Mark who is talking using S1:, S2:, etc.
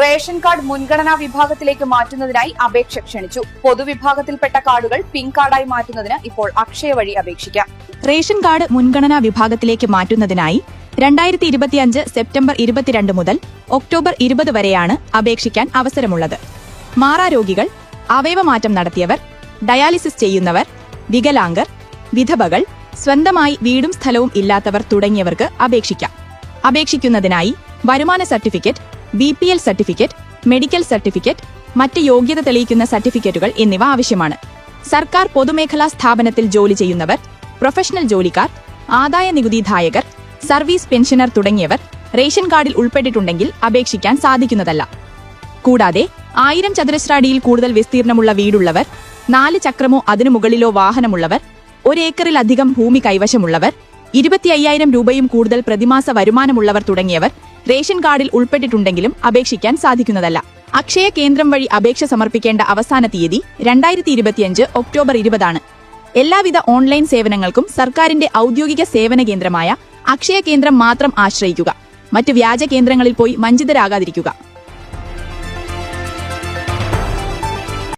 S1: Ration card മുൻഗണനാ വിഭാഗത്തിലേക്ക് മാറ്റുന്നതിനായി അപേക്ഷ ക്ഷണിച്ചു. പൊതുവിഭാഗത്തിൽപ്പെട്ട കാർഡുകൾ പിങ്ക് കാർഡായി മാറ്റുന്നതിന് ഇപ്പോൾ അക്ഷയ വഴി അപേക്ഷിക്കാം.
S2: റേഷൻ കാർഡ് മുൻഗണനാ വിഭാഗത്തിലേക്ക് മാറ്റുന്നതിനായി രണ്ടായിരത്തി ഇരുപത്തിയഞ്ച് സെപ്റ്റംബർ ഇരുപത്തിരണ്ട് മുതൽ ഒക്ടോബർ ഇരുപത് വരെയാണ് അപേക്ഷിക്കാൻ അവസരമുള്ളത്. മാറാരോഗികൾ അവയവമാറ്റം നടത്തിയവർ ഡയാലിസിസ് ചെയ്യുന്നവർ വികലാംഗർ വിധവകൾ സ്വന്തമായി വീടും സ്ഥലവും ഇല്ലാത്തവർ തുടങ്ങിയവർക്ക് അപേക്ഷിക്കാം. അപേക്ഷിക്കുന്നതിനായി വരുമാന certificate B P L certificate medical certificate മറ്റ് യോഗ്യത തെളിയിക്കുന്ന സർട്ടിഫിക്കറ്റുകൾ എന്നിവ ആവശ്യമാണ്. സർക്കാർ പൊതുമേഖലാ സ്ഥാപനത്തിൽ ജോലി ചെയ്യുന്നവർ പ്രൊഫഷണൽ ജോലിക്കാർ ആദായ നികുതിദായകർ സർവീസ് പെൻഷനർ തുടങ്ങിയവർ റേഷൻ കാർഡിൽ ഉൾപ്പെട്ടിട്ടുണ്ടെങ്കിൽ അപേക്ഷിക്കാൻ സാധിക്കുന്നതല്ല. കൂടാതെ ആയിരം ചതുരശ്ര അടിയിൽ കൂടുതൽ വിസ്തീർണമുള്ള വീടുള്ളവർ നാല് ചക്രമോ അതിനു മുകളിലോ വാഹനമുള്ളവർ ഒരേക്കറിലധികം ഭൂമി കൈവശമുള്ളവർ ഇരുപത്തി അയ്യായിരം രൂപയും കൂടുതൽ പ്രതിമാസ വരുമാനമുള്ളവർ തുടങ്ങിയവർ റേഷൻ കാർഡിൽ ഉൾപ്പെട്ടിട്ടുണ്ടെങ്കിലും അപേക്ഷിക്കാൻ സാധിക്കുന്നതല്ല. അക്ഷയ കേന്ദ്രം വഴി അപേക്ഷ സമർപ്പിക്കേണ്ട അവസാന തീയതി രണ്ടായിരത്തി ഇരുപത്തിയഞ്ച് ഒക്ടോബർ ഇരുപതാണ്. എല്ലാവിധ ഓൺലൈൻ സേവനങ്ങൾക്കും സർക്കാരിന്റെ ഔദ്യോഗിക സേവന കേന്ദ്രമായ അക്ഷയ കേന്ദ്രം മാത്രം ആശ്രയിക്കുക. മറ്റ് വ്യാജ കേന്ദ്രങ്ങളിൽ പോയി വഞ്ചിതരാകാതിരിക്കുക.